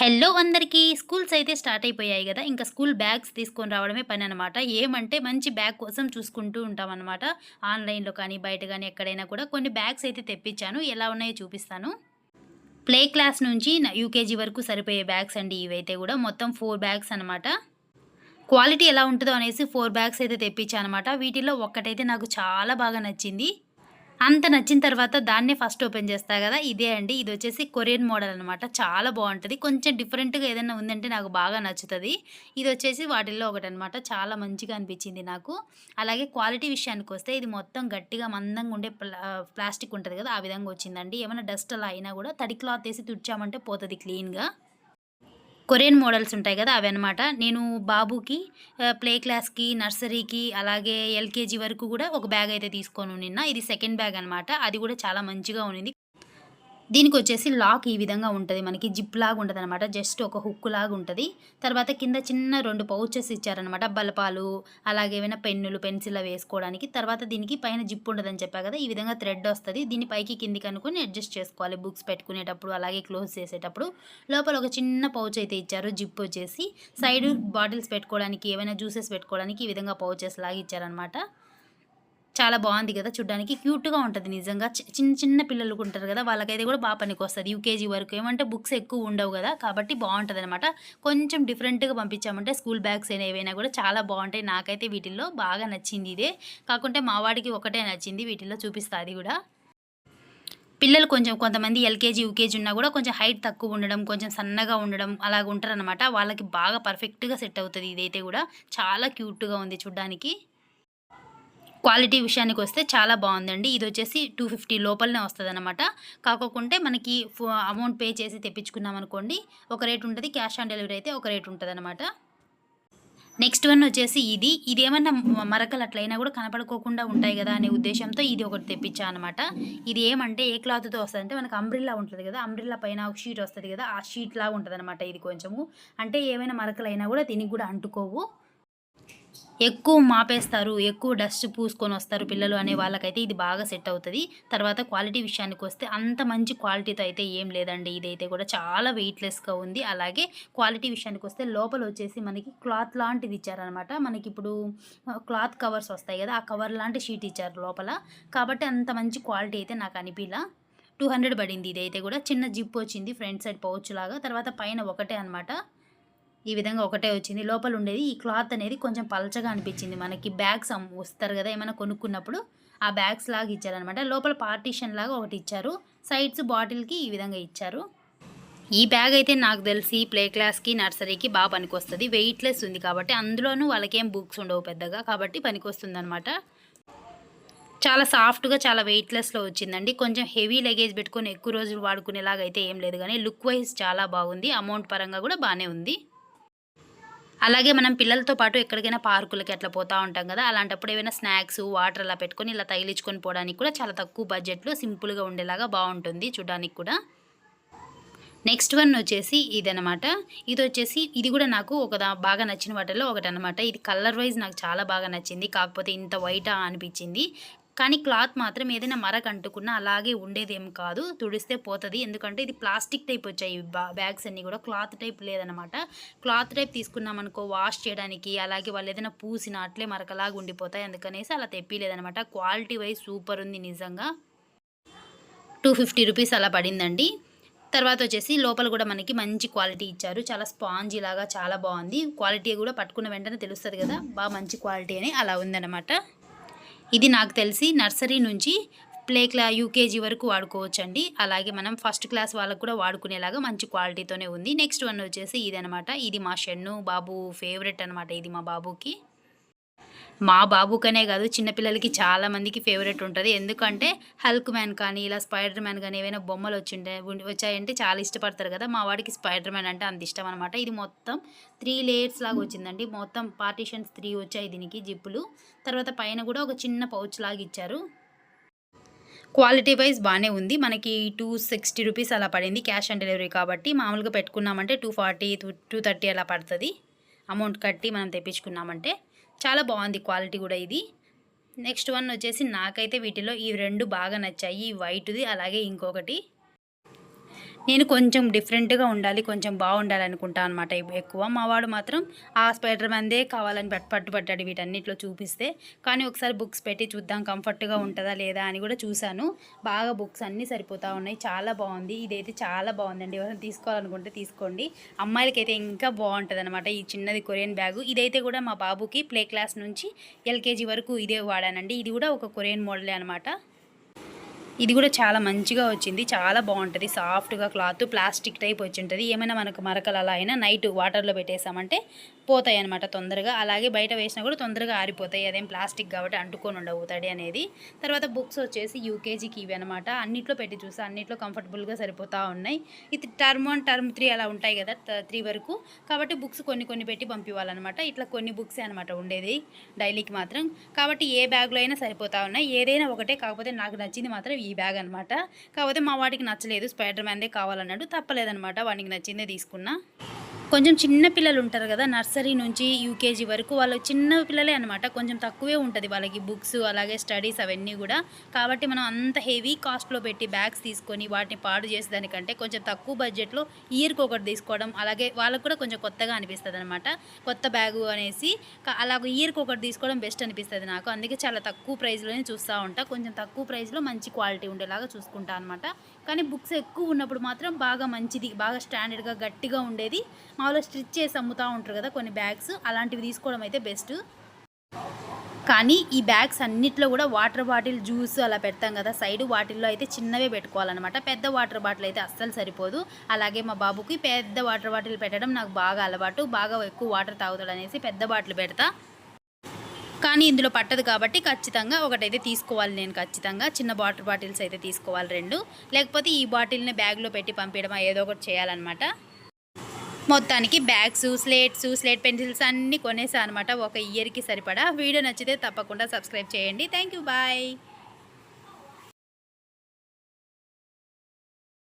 Hello అందరికీ. Schools అయితే start అయిపోయాయి కదా. ఇంకా స్కూల్ బ్యాగ్స్ తీసుకొని రావడమే పని అనమాట ఏమంటే మంచి బ్యాగ్ కోసం చూసుకుంటూ ఉంటాం అనమాట ఆన్లైన్లో కానీ బయట కానీ ఎక్కడైనా కూడా కొన్ని బ్యాగ్స్ అయితే తెప్పించాను. ఎలా ఉన్నాయో చూపిస్తాను. ప్లే క్లాస్ నుంచి యూకేజీ వరకు సరిపోయే బ్యాగ్స్ అండి ఇవైతే కూడా. మొత్తం ఫోర్ బ్యాగ్స్ అనమాట క్వాలిటీ ఎలా ఉంటుందో అనేసి ఫోర్ బ్యాగ్స్ అయితే తెప్పించాను అనమాట వీటిలో ఒక్కటైతే నాకు చాలా బాగా నచ్చింది. అంత నచ్చిన తర్వాత దాన్నే ఫస్ట్ ఓపెన్ చేస్తా కదా ఇదే అండి. ఇది వచ్చేసి కొరియన్ మోడల్ అనమాట చాలా బాగుంటుంది. కొంచెం డిఫరెంట్గా ఏదైనా ఉందంటే నాకు బాగా నచ్చుతుంది. ఇది వచ్చేసి వాటిల్లో ఒకటి అనమాట చాలా మంచిగా అనిపించింది నాకు. అలాగే క్వాలిటీ విషయానికి వస్తే ఇది మొత్తం గట్టిగా మందంగా ఉండే ప్లా ప్లాస్టిక్ ఉంటుంది కదా ఆ విధంగా వచ్చిందండి. ఏమైనా డస్ట్ అలా అయినా కూడా తడి క్లాత్ వేసి తుడిచామంటే పోతుంది క్లీన్గా. కొరియన్ మోడల్స్ ఉంటాయి కదా అవి అనమాట నేను బాబుకి ప్లే క్లాస్కి నర్సరీకి అలాగే ఎల్కేజీ వరకు కూడా ఒక బ్యాగ్ అయితే తీసుకొని నిన్న. ఇది సెకండ్ బ్యాగ్ అనమాట అది కూడా చాలా మంచిగా ఉన్నింది. దీనికి వచ్చేసి లాక్ ఈ విధంగా ఉంటుంది. మనకి జిప్ లాగా ఉంటుంది అనమాట జస్ట్ ఒక హుక్ లాగా ఉంటుంది. తర్వాత కింద చిన్న రెండు పౌచెస్ ఇచ్చారనమాట బలపాలు అలాగే ఏమైనా పెన్నులు పెన్సిల్ వేసుకోవడానికి. తర్వాత దీనికి పైన జిప్ ఉండదని చెప్పా కదా ఈ విధంగా థ్రెడ్ వస్తుంది. దీన్ని పైకి కిందికి అనుకుని అడ్జస్ట్ చేసుకోవాలి. బుక్స్ పెట్టుకునేటప్పుడు అలాగే క్లోజ్ చేసేటప్పుడు. లోపల ఒక చిన్న పౌచ్ అయితే ఇచ్చారు జిప్ వచ్చేసి. సైడ్ బాటిల్స్ పెట్టుకోవడానికి ఏమైనా జ్యూసెస్ పెట్టుకోవడానికి ఈ విధంగా పౌచెస్ లాగా ఇచ్చారనమాట చాలా బాగుంది కదా చూడడానికి. క్యూట్గా ఉంటుంది నిజంగా. చి- చిన్న చిన్న పిల్లలు ఉంటారు కదా వాళ్ళకైతే కూడా బాగా పనికి వస్తుంది యూకేజీ వరకు ఏమంటే బుక్స్ ఎక్కువ ఉండవు కదా కాబట్టి బాగుంటుంది అనమాట కొంచెం డిఫరెంట్గా పంపించామంటే స్కూల్ బ్యాగ్స్ అయినా ఏవైనా కూడా చాలా బాగుంటాయి. నాకైతే వీటిల్లో బాగా నచ్చింది ఇదే. కాకుంటే మా వాడికి ఒకటే నచ్చింది వీటిల్లో చూపిస్తా అది కూడా. పిల్లలు కొంచెం కొంతమంది ఎల్కేజీ యూకేజీ ఉన్నా కూడా కొంచెం హైట్ తక్కువ ఉండడం కొంచెం సన్నగా ఉండడం అలాగ ఉంటారనమాట వాళ్ళకి బాగా పర్ఫెక్ట్గా సెట్ అవుతుంది ఇదైతే కూడా. చాలా క్యూట్గా ఉంది చూడ్డానికి. క్వాలిటీ విషయానికి వస్తే చాలా బాగుందండి. ఇది వచ్చేసి టూ ఫిఫ్టీ లోపలనే వస్తుంది అనమాట కాకోకుంటే మనకి అమౌంట్ పే చేసి తెప్పించుకున్నాం అనుకోండి ఒక రేట్ ఉంటుంది క్యాష్ ఆన్ డెలివరీ అయితే ఒక రేట్ ఉంటుంది అనమాట నెక్స్ట్ వన్ వచ్చేసి ఇది. ఇది ఏమన్నా మరకలు అట్లయినా కూడా కనపడుకోకుండా ఉంటాయి కదా అనే ఉద్దేశంతో ఇది ఒకటి తెప్పించా అనమాట ఇది ఏమంటే ఏ క్లాత్తో వస్తుంది అంటే మనకు అంబ్రిల్లా ఉంటుంది కదా అంబ్రిల్లా పైన ఒక షీట్ వస్తుంది కదా ఆ షీట్ లాగా ఉంటుంది అనమాట ఇది కొంచెము. అంటే ఏమైనా మరకలైనా కూడా దీనికి కూడా అంటుకోవు. ఎక్కువ మాపేస్తారు ఎక్కువ డస్ట్ పూసుకొని వస్తారు పిల్లలు అనే వాళ్ళకైతే ఇది బాగా సెట్ అవుతుంది. తర్వాత క్వాలిటీ విషయానికి వస్తే అంత మంచి క్వాలిటీతో అయితే ఏం లేదండి. ఇదైతే కూడా చాలా వెయిట్లెస్గా ఉంది. అలాగే క్వాలిటీ విషయానికి వస్తే లోపల వచ్చేసి మనకి క్లాత్ లాంటిది ఇచ్చారనమాట. మనకి ఇప్పుడు క్లాత్ కవర్స్ వస్తాయి కదా ఆ కవర్ లాంటి షీట్ ఇచ్చారు లోపల. కాబట్టి అంత మంచి క్వాలిటీ అయితే నాకు అనిపిలా. టూ హండ్రెడ్ పడింది ఇదైతే కూడా. చిన్న జిప్ వచ్చింది ఫ్రంట్ సైడ్ పౌచ్ లాగా. తర్వాత పైన ఒకటే అనమాట ఈ విధంగా ఒకటే వచ్చింది. లోపల ఉండేది ఈ క్లాత్ అనేది కొంచెం పలచగా అనిపించింది మనకి. బ్యాగ్స్ వస్తారు కదా ఏమైనా కొనుక్కున్నప్పుడు ఆ బ్యాగ్స్ లాగా ఇచ్చారనమాట లోపల పార్టీషన్ లాగా ఒకటి ఇచ్చారు. సైడ్స్ బాటిల్కి ఈ విధంగా ఇచ్చారు. ఈ బ్యాగ్ అయితే నాకు తెలిసి ప్లే క్లాస్కి నర్సరీకి బాగా పనికొస్తుంది. వెయిట్లెస్ ఉంది కాబట్టి అందులోనూ వాళ్ళకేం బుక్స్ ఉండవు పెద్దగా కాబట్టి పనికొస్తుంది అనమాట చాలా సాఫ్ట్గా చాలా వెయిట్లెస్లో వచ్చిందండి. కొంచెం హెవీ లగేజ్ పెట్టుకొని ఎక్కువ రోజులు వాడుకునేలాగా అయితే ఏం లేదు కానీ లుక్ వైజ్ చాలా బాగుంది. అమౌంట్ పరంగా కూడా బాగానే ఉంది. అలాగే మనం పిల్లలతో పాటు ఎక్కడికైనా పార్కులకి అట్లా పోతూ ఉంటాం కదా అలాంటప్పుడు ఏమైనా స్నాక్స్ వాటర్ అలా పెట్టుకొని ఇలా తగిలించుకొని పోవడానికి కూడా చాలా తక్కువ బడ్జెట్లో సింపుల్గా ఉండేలాగా బాగుంటుంది చూడడానికి కూడా. నెక్స్ట్ వన్ వచ్చేసి ఇదనమాట ఇది వచ్చేసి ఇది కూడా నాకు ఒక బాగా నచ్చిన వాటిలో ఒకటి అనమాట ఇది కలర్ వైజ్ నాకు చాలా బాగా నచ్చింది. కాకపోతే ఇంత వైటా అనిపించింది. కానీ క్లాత్ మాత్రం ఏదైనా మరక అంటుకున్నా అలాగే ఉండేదేం కాదు. తుడిస్తే పోతుంది. ఎందుకంటే ఇది ప్లాస్టిక్ టైప్ వచ్చాయి బా- బ్యాగ్స్ అన్నీ కూడా. క్లాత్ టైప్ లేదనమాట క్లాత్ టైప్ తీసుకున్నాం అనుకో వాష్ చేయడానికి అలాగే వాళ్ళు ఏదైనా పూసిన అట్లే మరకలాగా ఉండిపోతాయి. అందుకనేసి అలా తెప్పిలేదనమాట క్వాలిటీ వైజ్ సూపర్ ఉంది నిజంగా. టూ ఫిఫ్టీ రూపీస్ అలా పడిందండి. తర్వాత వచ్చేసి లోపల కూడా మనకి మంచి క్వాలిటీ ఇచ్చారు. చాలా స్పాంజీ లాగా చాలా బాగుంది. క్వాలిటీ కూడా పట్టుకున్న వెంటనే తెలుస్తుంది కదా. బాగా మంచి క్వాలిటీ అని అలా ఉందన్నమాట. ఇది నాకు తెలిసి నర్సరీ నుంచి ప్లే క్లా యూకేజీ వరకు వాడుకోవచ్చండి. అలాగే మనం ఫస్ట్ క్లాస్ వాళ్ళకు కూడా వాడుకునేలాగా మంచి క్వాలిటీతోనే ఉంది. నెక్స్ట్ వన్ వచ్చేసి ఇదనమాట ఇది మా షెన్ను బాబు ఫేవరెట్ అనమాట ఇది మా బాబుకి. మా బాబుకనే కాదు చిన్నపిల్లలకి చాలా మందికి ఫేవరెట్ ఉంటుంది. ఎందుకంటే హల్క్ మ్యాన్ కానీ ఇలా స్పైడర్ మ్యాన్ కానీ ఏవైనా బొమ్మలు వచ్చిండే వచ్చాయంటే చాలా ఇష్టపడతారు కదా. మా వాడికి స్పైడర్ మ్యాన్ అంటే అంత ఇష్టం అనమాట ఇది మొత్తం త్రీ లేయర్స్ లాగా వచ్చిందండి. మొత్తం పార్టీషన్స్ త్రీ వచ్చాయి దీనికి జిప్పులు. తర్వాత పైన కూడా ఒక చిన్న పౌచ్ లాగా ఇచ్చారు. క్వాలిటీ వైజ్ బాగానే ఉంది. మనకి టూ సిక్స్టీ రూపీస్ అలా పడింది క్యాష్ ఆన్ డెలివరీ కాబట్టి. మామూలుగా పెట్టుకున్నామంటే టూ ఫార్టీ టూ థర్టీ అలా పడుతుంది. అమౌంట్ కట్టి మనం తెప్పించుకున్నామంటే. చాలా బాగుంది క్వాలిటీ కూడా ఇది. నెక్స్ట్ వన్ వచ్చేసి నాకైతే వీటిలో ఈ రెండు బాగా నచ్చాయి. ఈ వైట్ది అలాగే ఇంకొకటి. నేను కొంచెం డిఫరెంట్గా ఉండాలి కొంచెం బాగుండాలి అనుకుంటా అనమాట ఎక్కువ. మా వాడు మాత్రం ఆ స్పైడర్ మ్యాన్దే కావాలని పట్టు వీటన్నిటిలో చూపిస్తే. కానీ ఒకసారి బుక్స్ పెట్టి చూద్దాం కంఫర్ట్గా ఉంటుందా లేదా అని కూడా చూశాను. బాగా బుక్స్ అన్నీ సరిపోతూ ఉన్నాయి. చాలా బాగుంది. ఇదైతే చాలా బాగుందండి. ఎవరైనా తీసుకోవాలనుకుంటే తీసుకోండి. అమ్మాయిలకైతే ఇంకా బాగుంటుంది అనమాట ఈ చిన్నది కొరియన్ బ్యాగు. ఇదైతే కూడా మా బాబుకి ప్లే క్లాస్ నుంచి ఎల్కేజీ వరకు ఇదే వాడానండి. ఇది కూడా ఒక కొరియన్ మోడలే అనమాట ఇది కూడా చాలా మంచిగా వచ్చింది. చాలా బాగుంటుంది. సాఫ్ట్గా క్లాత్ ప్లాస్టిక్ టైప్ వచ్చి ఉంటుంది ఏమైనా మనకు మరకలు అలా అయినా నైట్ వాటర్లో పెట్టేసామంటే పోతాయి అనమాట తొందరగా. అలాగే బయట వేసినా కూడా తొందరగా ఆరిపోతాయి. అదేం ప్లాస్టిక్ కాబట్టి అంటుకొని ఉండవు తడి అనేది. తర్వాత బుక్స్ వచ్చేసి యూకేజీకి ఇవి అనమాట అన్నిట్లో పెట్టి చూసా. అన్నిట్లో కంఫర్టబుల్గా సరిపోతూ ఉన్నాయి. ఇది టర్మ్ వన్ టర్మ్ త్రీ అలా ఉంటాయి కదా త్రీ వరకు. కాబట్టి బుక్స్ కొన్ని కొన్ని పెట్టి పంపివ్వాలన్నమాట. ఇట్లా కొన్ని బుక్సే అనమాట ఉండేది డైలీకి మాత్రం. కాబట్టి ఏ బ్యాగ్లో అయినా సరిపోతా ఉన్నాయి. ఏదైనా ఒకటే. కాకపోతే నాకు నచ్చింది మాత్రం ఈ బ్యాగ్ అనమాట కాకపోతే మా వాడికి నచ్చలేదు. స్పైడర్ మ్యాన్దే కావాలన్నాడు. తప్పలేదనమాట వాడికి నచ్చిందే తీసుకున్నా. కొంచెం చిన్న పిల్లలు ఉంటారు కదా నర్సరీ నుంచి యూకేజీ వరకు వాళ్ళు చిన్న పిల్లలే అనమాట కొంచెం తక్కువే ఉంటుంది వాళ్ళకి బుక్స్ అలాగే స్టడీస్ అవన్నీ కూడా. కాబట్టి మనం అంత హెవీ కాస్ట్లో పెట్టి బ్యాగ్స్ తీసుకొని వాటిని పాడు చేసేదానికంటే కొంచెం తక్కువ బడ్జెట్లో ఇయర్కి ఒకటి తీసుకోవడం అలాగే వాళ్ళకు కూడా కొంచెం కొత్తగా అనిపిస్తుంది అనమాట కొత్త బ్యాగు అనేసి అలాగ ఇయర్కి ఒకటి తీసుకోవడం బెస్ట్ అనిపిస్తుంది నాకు. అందుకే చాలా తక్కువ ప్రైస్లోనే చూస్తూ ఉంటా. కొంచెం తక్కువ ప్రైస్లో మంచి క్వాలిటీ ఉండేలాగా చూసుకుంటా అనమాట కానీ బుక్స్ ఎక్కువ ఉన్నప్పుడు మాత్రం బాగా మంచిది బాగా స్టాండర్డ్గా గట్టిగా ఉండేది. మామూలుగా స్టిచ్ చేసి అమ్ముతూ ఉంటారు కదా కొన్ని బ్యాగ్స్ అలాంటివి తీసుకోవడం అయితే బెస్ట్. కానీ ఈ బ్యాగ్స్ అన్నిట్లో కూడా వాటర్ బాటిల్ జ్యూస్ అలా పెడతాం కదా సైడ్ వాటిల్లో అయితే చిన్నవే పెట్టుకోవాలన్నమాట. పెద్ద వాటర్ బాటిల్ అయితే అస్సలు సరిపోదు. అలాగే మా బాబుకి పెద్ద వాటర్ బాటిల్ పెట్టడం నాకు బాగా అలవాటు. బాగా ఎక్కువ వాటర్ తాగుతాడు అనేసి పెద్ద బాటిల్ పెడతా. కానీ ఇందులో పట్టదు కాబట్టి ఖచ్చితంగా ఒకటైతే తీసుకోవాలి నేను ఖచ్చితంగా. చిన్న వాటర్ బాటిల్స్ అయితే తీసుకోవాలి రెండు. లేకపోతే ఈ బాటిల్ని బ్యాగ్లో పెట్టి పంపించడం ఏదో ఒకటి చేయాలన్నమాట. మొత్తానికి బ్యాగ్స్ స్లేట్స్ స్లేట్ పెన్సిల్స్ అన్నీ కొనేసా అనమాట ఒక ఇయర్కి సరిపడా. వీడియో నచ్చితే తప్పకుండా సబ్స్క్రైబ్ చేయండి. Thank you bye.